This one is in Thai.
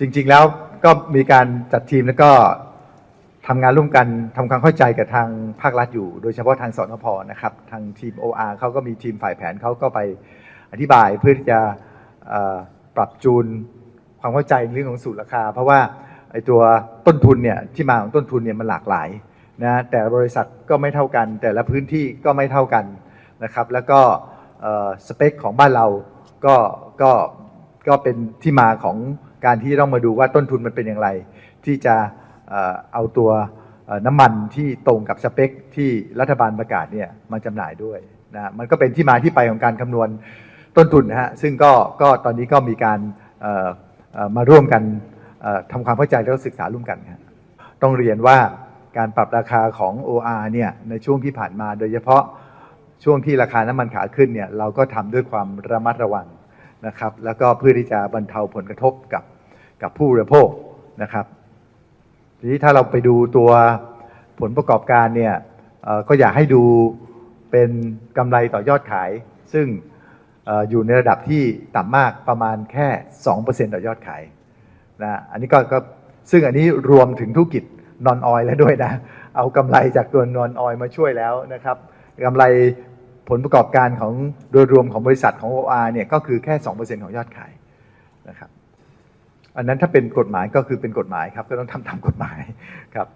จริงๆแล้วก็มีการจัดทีมแล้วก็ทำงานร่วมกันทำความเข้าใจกับทางภาครัฐอยู่ โดยเฉพาะทางสนพนะครับ ทางทีม OR เขาก็มีทีมฝ่ายแผนเขาก็ไปอธิบายเพื่อที่จะปรับจูนความเข้าใจเรื่องของสูตรราคา เพราะว่าไอ้ตัวต้นทุนเนี่ยที่มาของต้นทุนเนี่ยมันหลากหลายนะแต่บริษัทก็ไม่เท่ากัน แต่ละพื้นที่ก็ไม่เท่ากันนะครับ แล้วก็สเปคของบ้านเราก็ก็ก็เป็นที่มาของ การที่ต้องมาดูว่าต้นทุนมันเป็นอย่างไร ที่จะเอาตัวน้ำมันที่ตรงกับสเปคที่รัฐบาลประกาศเนี่ยมาจำหน่ายด้วยนะมันก็เป็นที่มาที่ไปของการคำนวณต้นทุนนะฮะซึ่งก็ก็ตอนนี้ก็มีการมาร่วมกันทำความเข้าใจแล้วศึกษาร่วมกันครับต้องเรียนว่าการปรับราคาของ OR เนี่ยในช่วงที่ผ่านมา โดยเฉพาะช่วงที่ราคาน้ำมันขาขึ้นเนี่ยเราก็ทำด้วยความระมัดระวัง นะครับแล้วก็เพื่อที่จะบรรเทาผลกระทบกับกับผู้บริโภคนะครับทีนี้ถ้าเราไปดูตัวผลประกอบการเนี่ยก็อยากให้ดูเป็นกำไรต่อยอดขาย ซึ่งอออยู่ในระดับที่ต่ำมากประมาณแค่ 2%ต่อยอดขายนะอันนี้ก็ก็ซึ่งอันนี้รวมถึงธุรกิจนอนออยแล้วด้วยนะ เอากำไรจากตัวนอนออยมาช่วยแล้วนะครับกำไร ผลประกอบการของโดยรวมของบริษัทของ OR เนี่ยก็คือแค่ 2%ของยอดขายนะครับ อันนั้นถ้าเป็นกฎหมายก็คือเป็นกฎหมายครับ ก็ต้องทำตามกฎหมายครับ